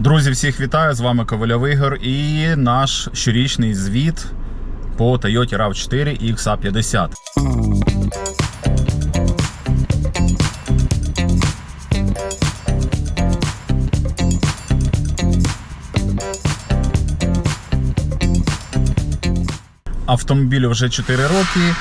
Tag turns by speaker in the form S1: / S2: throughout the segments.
S1: Друзі, всіх вітаю! З вами Ковальов Ігор і наш щорічний звіт по Toyota RAV4 і XA50. Автомобілю вже 4 роки.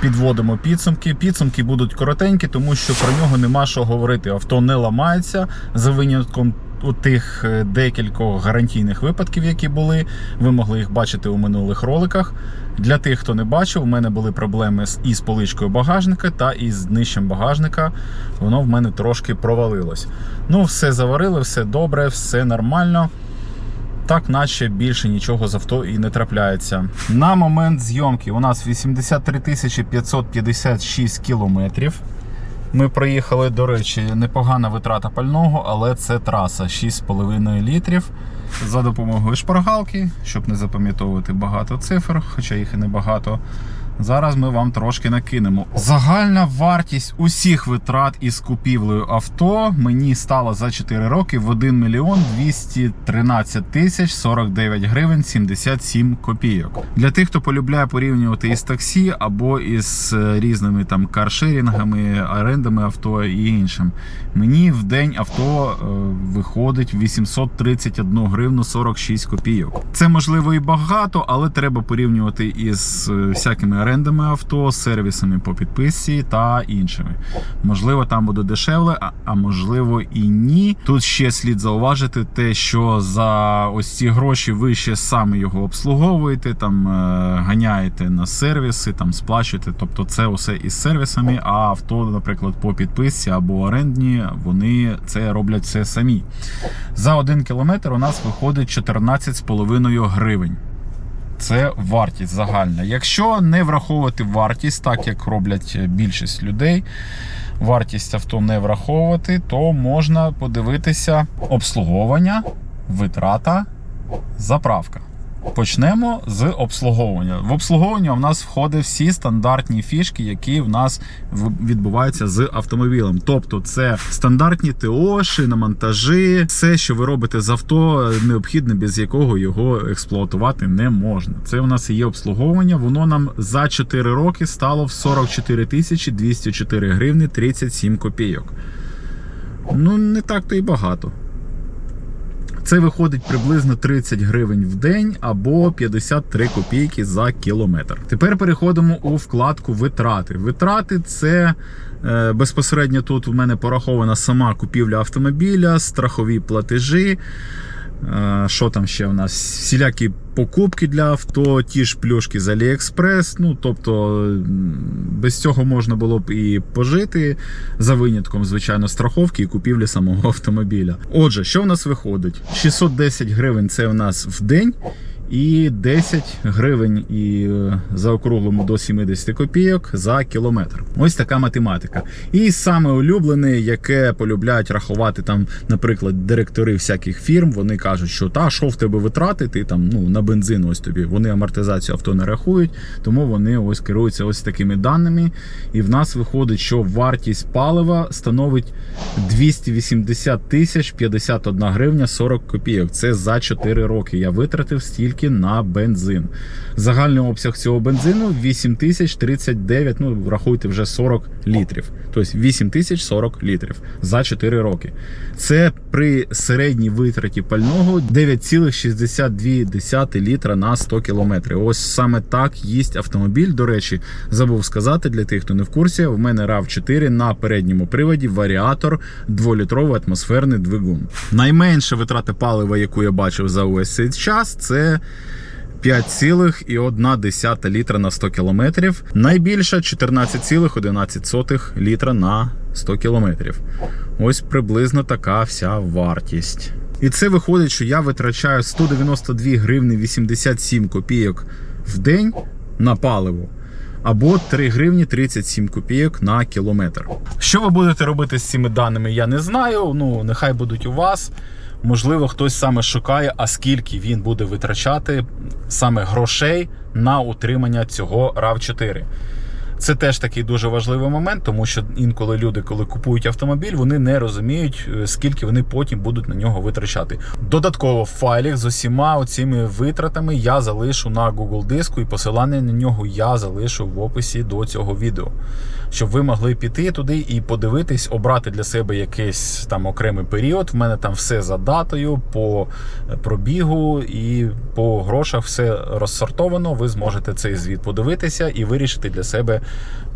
S1: Підводимо підсумки. Підсумки будуть коротенькі, тому що про нього нема що говорити. Авто не ламається за винятком у тих е, декількох гарантійних випадків, які були. Ви могли їх бачити у минулих роликах. Для тих, хто не бачив, у мене були проблеми з із поличкою багажника та із днищем багажника. Воно в мене трошки провалилось. Ну, все заварили, все добре, все нормально. Так, наче більше нічого з авто і не трапляється. На момент зйомки у нас 83 556 кілометрів. Ми проїхали, до речі, непогана витрата пального, але це траса 6,5 літрів. За допомогою шпаргалки, щоб не запам'ятовувати багато цифр, хоча їх і не багато. Зараз ми вам трошки накинемо. Загальна вартість усіх витрат із купівлею авто мені стала за 4 роки в 1 мільйон 213 тисяч 49 гривень 77 копійок. Для тих, хто полюбляє порівнювати із таксі або із е, різними там каршерінгами, орендами авто і іншим. Мені в день авто е, виходить 831 гривну 46 копійок. Це можливо і багато, але треба порівнювати із е, всякими орендами авто, сервісами по підписці та іншими. Можливо, там буде дешевле, а, можливо і ні. Тут ще слід зауважити те, що за ось ці гроші ви ще саме його обслуговуєте, там е, ганяєте на сервіси, там сплачуєте. Тобто це усе із сервісами. А авто, наприклад, по підписці або орендні, вони це роблять все самі. За один кілометр у нас виходить 14,5 гривень. Це вартість загальна. Якщо не враховувати вартість, так як роблять більшість людей, вартість авто не враховувати, то можна подивитися обслуговування, витрата, заправка. Почнемо з обслуговування. В обслуговування в нас входять всі стандартні фішки, які в нас відбуваються з автомобілем. Тобто, це стандартні ТО, шиномонтажі, все, що ви робите з авто, необхідне, без якого його експлуатувати не можна. Це у нас і є обслуговування. Воно нам за 4 роки стало в 44 тисячі 204 гривни 37 копійок. Ну, не так то і багато. Це виходить приблизно 30 гривень в день або 53 копійки за кілометр. Тепер переходимо у вкладку витрати. Витрати це е, безпосередньо тут у мене порахована сама купівля автомобіля, страхові платежі. Що там ще в нас? Всілякі покупки для авто, ті ж плюшки з Aliexpress. Ну, тобто, без цього можна було б і пожити за винятком, звичайно, страховки і купівлі самого автомобіля. Отже, що в нас виходить? 610 гривень це в нас в день. І 10 гривень і е, заокруглимо до 70 копійок за кілометр. Ось така математика. І саме улюблене, яке полюбляють рахувати там, наприклад, директори всяких фірм, вони кажуть, що та що в тебе витрати, ти там ну на бензин, ось тобі. Вони амортизацію авто не рахують, тому вони ось керуються ось такими даними. І в нас виходить, що вартість палива становить 280 тисяч 51 гривня 40 копійок. Це за 4 роки. Я витратив стільки на бензин. Загальний обсяг цього бензину 8039, ну рахуйте вже 40 літрів. Тобто 8040 літрів за 4 роки. Це при середній витраті пального 9,62 літра на 100 кілометрів. Ось саме так їсть автомобіль. До речі, забув сказати для тих, хто не в курсі. В мене rav 4 на передньому приводі варіатор 2-літровий атмосферний двигун. Найменша витрата палива, яку я бачив за увесь цей час, це 5,1 літра на 100 кілометрів. Найбільша 14,11 літра на 100 кілометрів. Ось приблизно така вся вартість. І це виходить, що я витрачаю 192 гривни 87 копійок в день на паливо. Або 3 гривні 37 копійок на кілометр. Що ви будете робити з цими даними, я не знаю. Ну, нехай будуть у вас. Можливо, хтось саме шукає, а скільки він буде витрачати саме грошей на утримання цього RAV4. Це теж такий дуже важливий момент, тому що інколи люди, коли купують автомобіль, вони не розуміють, е, скільки вони потім будуть на нього витрачати. Додатково в файлі з усіма оціми витратами я залишу на Google диску, і посилання на нього я залишу в описі до цього відео. Щоб ви могли піти туди і подивитись, обрати для себе якийсь там окремий період. В мене там все за датою, по пробігу і по грошах все розсортовано. Ви зможете цей звіт подивитися і вирішити для себе,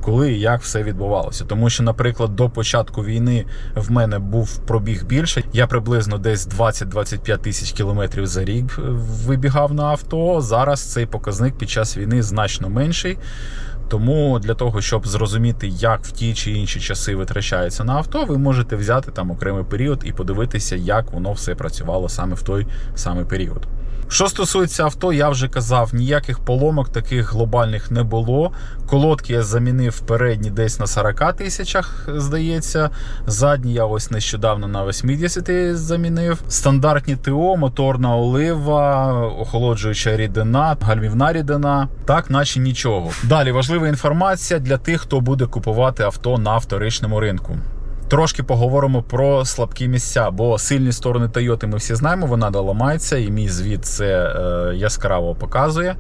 S1: коли і як все відбувалося. Тому що, наприклад, до початку війни в мене був пробіг більше. Я приблизно десь 20-25 тисяч кілометрів за рік вибігав на авто. Зараз цей показник під час війни значно менший. Тому для того, щоб зрозуміти, як в ті чи інші часи витрачається на авто, ви можете взяти там окремий період і подивитися, як воно все працювало саме в той самий період. Що стосується авто, я вже казав, ніяких поломок таких глобальних не було. Колодки я замінив передні десь на 40 тисячах, здається. Задні я ось нещодавно на 80 замінив. Стандартні ТО, моторна олива, охолоджуюча рідина, гальмівна рідина. Так, наче нічого. Далі важлива інформація для тих, хто буде купувати авто на вторичному ринку. Трошки поговоримо про слабкі місця, бо сильні сторони Toyota ми всі знаємо, вона доламається, і мій звіт це е, яскраво показує.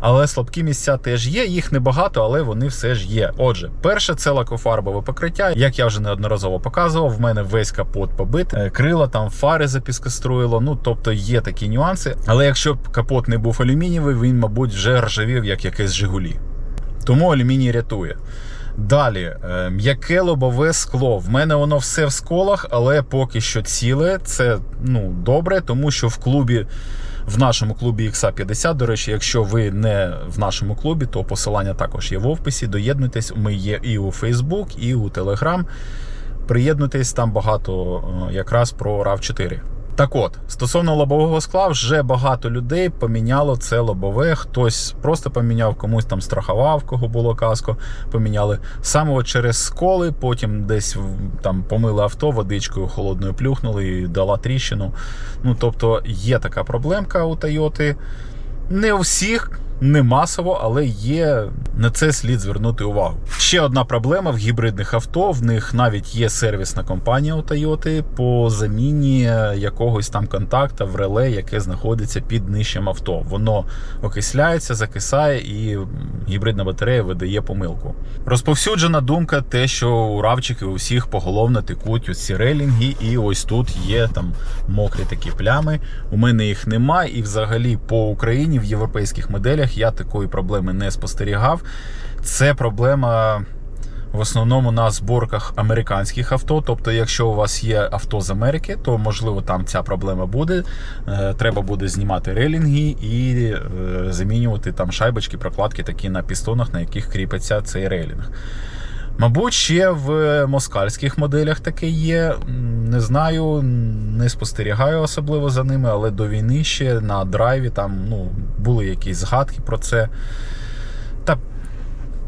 S1: Але слабкі місця теж є, їх небагато, але вони все ж є. Отже, перше це лакофарбове покриття. Як я вже неодноразово показував, в мене весь капот побит, е, крила там фари запіскоструїло. Ну тобто є такі нюанси. Але якщо б капот не був алюмінієвий, він, мабуть, вже ржавів як якесь Жигулі. Тому алюміній рятує. Далі, е, м'яке лобове скло. В мене воно все в сколах, але поки що ціле. Це ну, добре, тому що в клубі, в нашому клубі XA50, до речі, якщо ви не в нашому клубі, то посилання також є в описі. Доєднуйтесь, ми є і у Facebook, і у Telegram. Приєднуйтесь, там багато е, якраз про rav 4 так от, стосовно лобового скла, вже багато людей поміняло це лобове. Хтось просто поміняв, комусь там страхував, кого було каско, поміняли. Саме через сколи, потім десь там помили авто, водичкою холодною плюхнули і дала тріщину. Ну, тобто є така проблемка у Тойоти. Не у всіх, не масово, але є на це слід звернути увагу. Ще одна проблема в гібридних авто. В них навіть є сервісна компанія у Toyota по заміні якогось там контакта в реле, яке знаходиться під нижчим авто. Воно окисляється, закисає і гібридна батарея видає помилку. Розповсюджена думка, те, що у равчики у всіх поголовно текуть ось ці релінги, і ось тут є там мокрі такі плями. У мене їх немає, і взагалі по Україні в європейських моделях я такої проблеми не спостерігав. Це проблема в основному на зборках американських авто. Тобто, якщо у вас є авто з Америки, то можливо там ця проблема буде. Е, треба буде знімати релінги і е, замінювати там шайбочки, прокладки такі на пістонах, на яких кріпиться цей рейлінг. Мабуть, ще в москальських моделях таке є. Не знаю, не спостерігаю особливо за ними, але до війни ще на драйві там ну, були якісь згадки про це. Та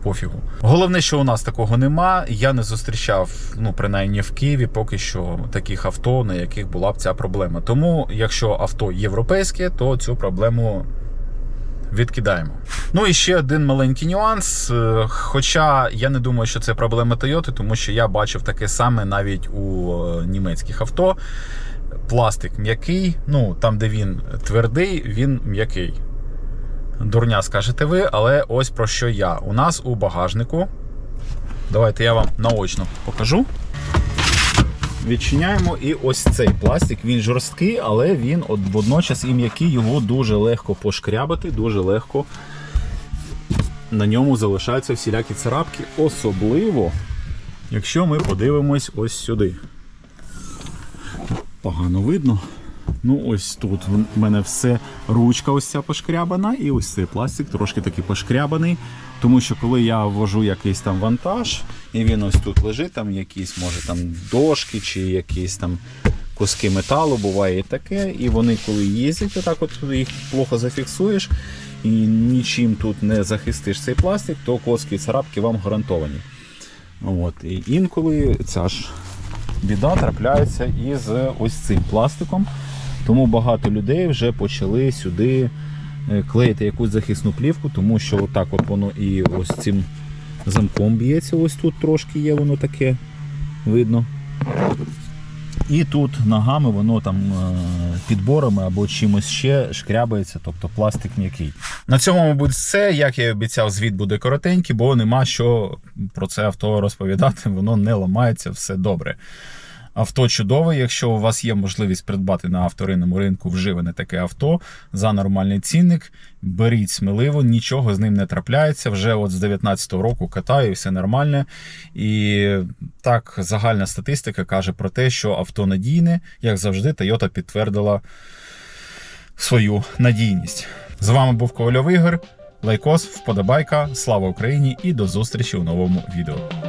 S1: пофігу. Головне, що у нас такого нема. Я не зустрічав, ну, принаймні в Києві, поки що таких авто, на яких була б ця проблема. Тому, якщо авто європейське, то цю проблему відкидаємо. Ну і ще один маленький нюанс. Е, Хоча я не думаю, що це проблема Toyota, тому що я бачив таке саме навіть у е, німецьких авто. Пластик м'який, ну там, де він твердий, він м'який. Дурня скажете ви, але ось про що я. У нас у багажнику. Давайте я вам наочно покажу. Відчиняємо і ось цей пластик, він жорсткий, але він водночас і м'який, його дуже легко пошкрябати, дуже легко на ньому залишаються всілякі царапки, особливо, якщо ми подивимось ось сюди. Погано видно. Ну, ось тут в мене все ручка ось ця пошкрябана, і ось цей пластик трошки таки пошкрябаний. Тому що коли я ввожу якийсь там вантаж, і він ось тут лежить, там якісь, може там дошки чи якісь там куски металу, буває і таке. І вони, коли їздять, отак от їх плохо зафіксуєш і нічим тут не захистиш цей пластик, то коски і царапки вам гарантовані. От. І інколи ця ж біда трапляється із ось цим пластиком. Тому багато людей вже почали сюди е, клеїти якусь захисну плівку, тому що отак от воно і ось цим замком б'ється. Ось тут трошки є воно таке видно. І тут ногами воно там е, підборами або чимось ще шкрябається, тобто пластик м'який. На цьому, мабуть, все. Як я і обіцяв, звіт буде коротенький, бо нема що про це авто розповідати, воно не ламається, все добре. Авто чудове, якщо у вас є можливість придбати на авторинному ринку вживане таке авто за нормальний цінник, беріть сміливо, нічого з ним не трапляється. Вже от з 19-го року катаю, все нормально. І так, загальна статистика каже про те, що авто надійне, як завжди, Toyota підтвердила свою надійність. З вами був Ковальов Ігор. Лайкос, вподобайка, слава Україні і до зустрічі у новому відео.